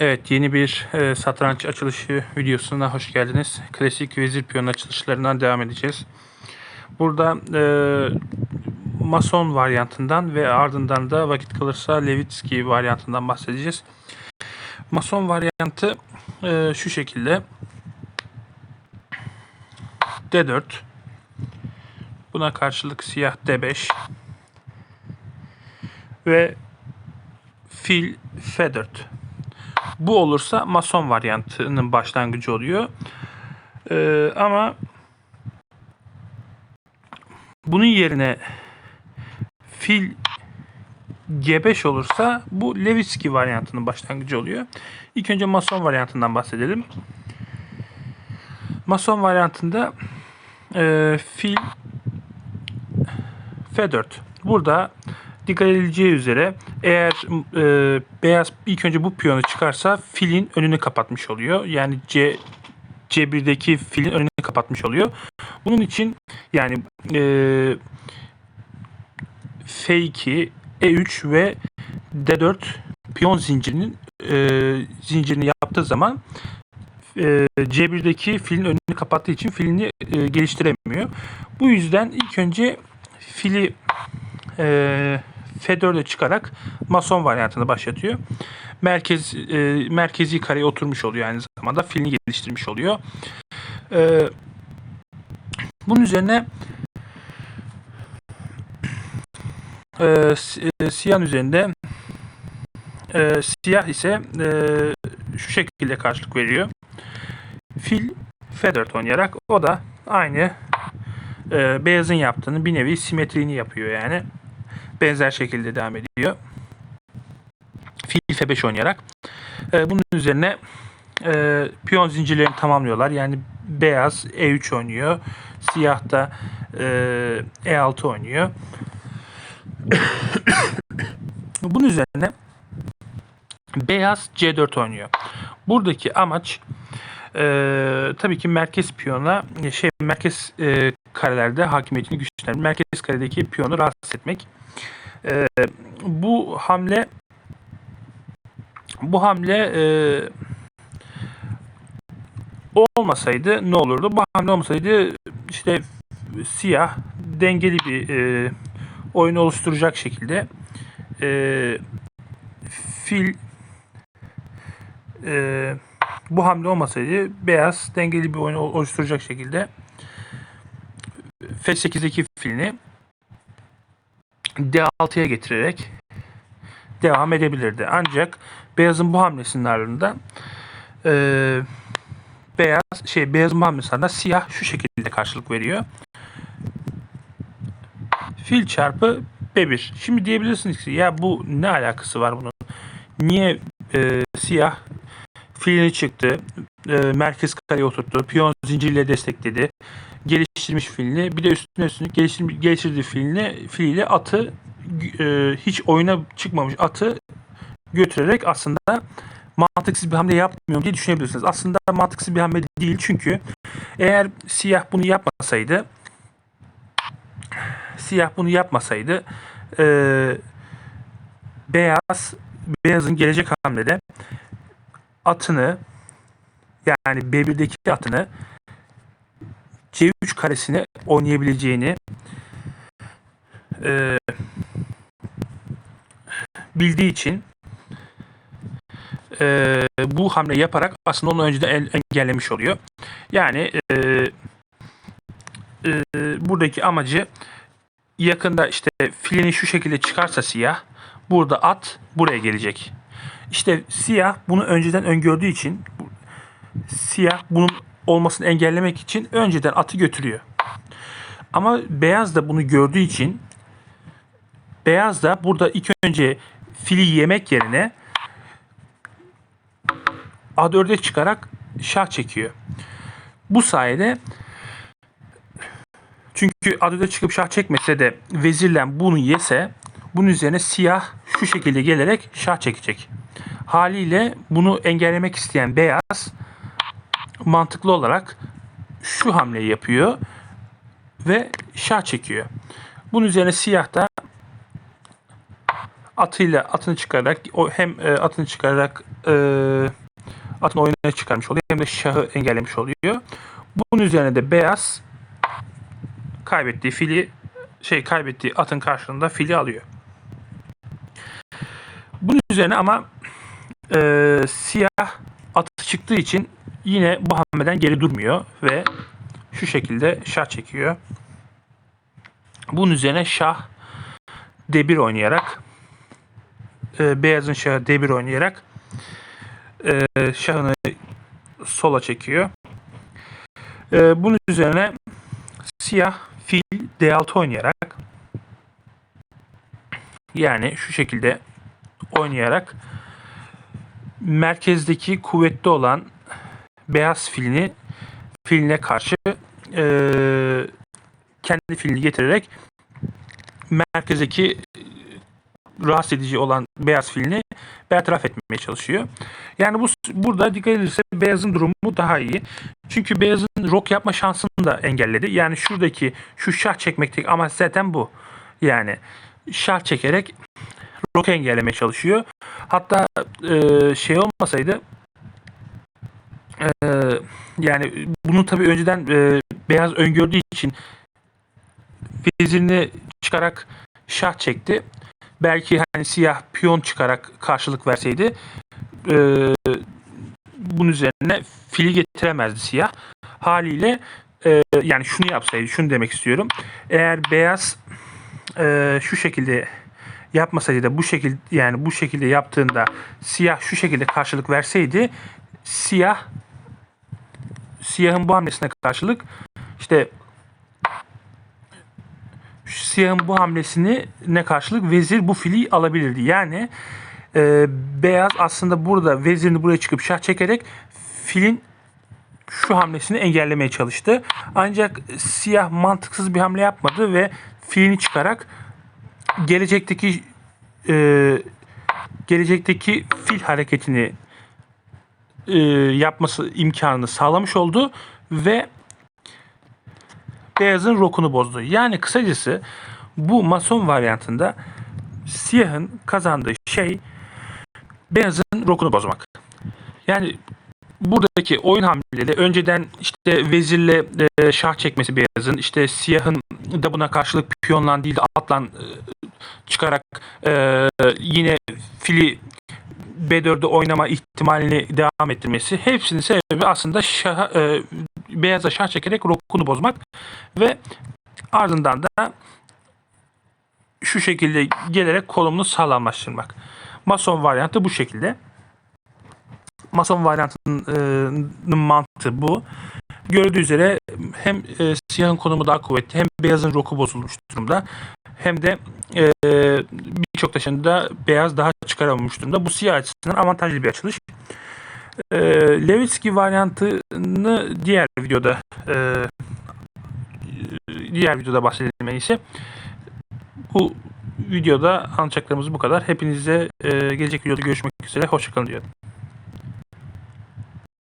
Evet yeni bir e, satranç açılışı videosuna hoş geldiniz. Klasik vezir piyon açılışlarından devam edeceğiz. Burada e, Mason varyantından ve ardından da vakit kalırsa Levitsky varyantından bahsedeceğiz. Mason varyantı e, şu şekilde. D4 Buna karşılık siyah D5 ve fil F4 bu olursa mason varyantının başlangıcı oluyor. Ee, ama bunun yerine fil G5 olursa bu Levitsky varyantının başlangıcı oluyor. İlk önce mason varyantından bahsedelim. Mason varyantında e, fil F4. Burada dikkat edileceği üzere eğer e, beyaz ilk önce bu piyonu çıkarsa filin önünü kapatmış oluyor. Yani C C1'deki filin önünü kapatmış oluyor. Bunun için yani e, F2, E3 ve D4 piyon zincirinin e, zincirini yaptığı zaman e, C1'deki filin önünü kapattığı için filini e, geliştiremiyor. Bu yüzden ilk önce fili e, F4'e çıkarak mason varyantını başlatıyor. Merkez e, merkezi kareye oturmuş oluyor aynı zamanda filini geliştirmiş oluyor. E, bunun üzerine e, e, siyah üzerinde e, siyah ise e, şu şekilde karşılık veriyor. Fil F4 oynayarak o da aynı e, beyazın yaptığını bir nevi simetriğini yapıyor yani. Benzer şekilde devam ediyor. Fil F5 oynayarak. E, bunun üzerine e, piyon zincirlerini tamamlıyorlar. Yani beyaz E3 oynuyor. Siyah da e, E6 oynuyor. Bunun üzerine beyaz C4 oynuyor. Buradaki amaç e, tabii ki merkez piyona şey merkez e, karelerde hakimiyetini güçlendirmek. Merkez karedeki piyonu rahatsız etmek. E, bu hamle bu hamle e, olmasaydı ne olurdu? Bu hamle olmasaydı işte siyah dengeli bir e, oyun oluşturacak şekilde e, fil e, bu hamle olmasaydı beyaz dengeli bir oyun oluşturacak şekilde F8'deki filini D6'ya getirerek devam edebilirdi. Ancak beyazın bu hamlesinin ardından e, beyaz şey beyazın bu hamlesinin ardından siyah şu şekilde karşılık veriyor. Fil çarpı B1. Şimdi diyebilirsiniz ki ya bu ne alakası var bunun? Niye e, siyah filini çıktı, e, merkez kareye oturttu, piyon zincirle destekledi, geliştirmiş filini, bir de üstüne üstüne geliştir, geliştirdiği filini, filiyle atı e, hiç oyuna çıkmamış atı götürerek aslında mantıksız bir hamle yapmıyor diye düşünebilirsiniz. Aslında mantıksız bir hamle değil çünkü eğer siyah bunu yapmasaydı siyah bunu yapmasaydı e, beyaz beyazın gelecek hamlede atını yani B1'deki atını C3 karesine oynayabileceğini e, bildiği için e, bu hamle yaparak aslında onu önceden en- engellemiş oluyor. Yani e, e, buradaki amacı yakında işte filini şu şekilde çıkarsa siyah burada at buraya gelecek. İşte siyah bunu önceden öngördüğü için siyah bunun olmasını engellemek için önceden atı götürüyor. Ama beyaz da bunu gördüğü için beyaz da burada ilk önce fili yemek yerine A4'e çıkarak şah çekiyor. Bu sayede çünkü A4'e çıkıp şah çekmese de vezirle bunu yese bunun üzerine siyah şu şekilde gelerek şah çekecek. Haliyle bunu engellemek isteyen beyaz mantıklı olarak şu hamleyi yapıyor ve şah çekiyor. Bunun üzerine siyah da atıyla atını çıkararak hem e, atını çıkararak e, atın oyuna çıkarmış oluyor hem de şahı engellemiş oluyor. Bunun üzerine de beyaz kaybettiği fili şey kaybettiği atın karşılığında fili alıyor. Bunun üzerine ama e, siyah atı çıktığı için yine bu hamleden geri durmuyor ve şu şekilde şah çekiyor. Bunun üzerine şah D1 oynayarak e, beyazın şahı D1 oynayarak e, şahını sola çekiyor. E, bunun üzerine siyah fil D6 oynayarak yani şu şekilde oynayarak merkezdeki kuvvetli olan beyaz filini filine karşı e, kendi filini getirerek merkezdeki rahatsız edici olan beyaz filini bertaraf etmeye çalışıyor. Yani bu burada dikkat edilirse beyazın durumu daha iyi. Çünkü beyazın rok yapma şansını da engelledi. Yani şuradaki şu şah çekmekteki ama zaten bu. Yani şah çekerek rok engellemeye çalışıyor. Hatta e, şey olmasaydı e, yani bunu tabii önceden e, beyaz öngördüğü için vezirini çıkarak şah çekti. Belki hani siyah piyon çıkarak karşılık verseydi e, bunun üzerine fili getiremezdi siyah. Haliyle e, yani şunu yapsaydı, şunu demek istiyorum. Eğer beyaz e, şu şekilde yapmasaydı da bu şekilde yani bu şekilde yaptığında siyah şu şekilde karşılık verseydi siyah siyahın bu hamlesine karşılık işte siyahın bu hamlesini ne karşılık vezir bu fili alabilirdi. Yani e, beyaz aslında burada vezirini buraya çıkıp şah çekerek filin şu hamlesini engellemeye çalıştı. Ancak siyah mantıksız bir hamle yapmadı ve filini çıkarak gelecekteki e, gelecekteki fil hareketini e, yapması imkanını sağlamış oldu ve beyazın rokunu bozdu. Yani kısacası bu mason varyantında siyahın kazandığı şey beyazın rokunu bozmak. Yani buradaki oyun hamleleri önceden işte vezirle e, şah çekmesi beyazın işte siyahın da buna karşılık piyonla değil de atla e, çıkarak e, yine fili B4'de oynama ihtimalini devam ettirmesi hepsinin sebebi aslında şah, e, beyaza şah çekerek rokunu bozmak ve ardından da şu şekilde gelerek kolumunu sağlamlaştırmak. Mason varyantı bu şekilde. Mason varyantının mantığı bu. Gördüğü üzere hem e, siyahın konumu daha kuvvetli hem beyazın roku bozulmuş durumda. Hem de e, birçok taşında beyaz daha çıkaramamış durumda. Bu siyah açısından avantajlı bir açılış. E, Levitsky varyantını diğer videoda e, diğer videoda bahsedelim iyisi. Bu videoda anlatacaklarımız bu kadar. Hepinize e, gelecek videoda görüşmek üzere. Hoşçakalın diyorum.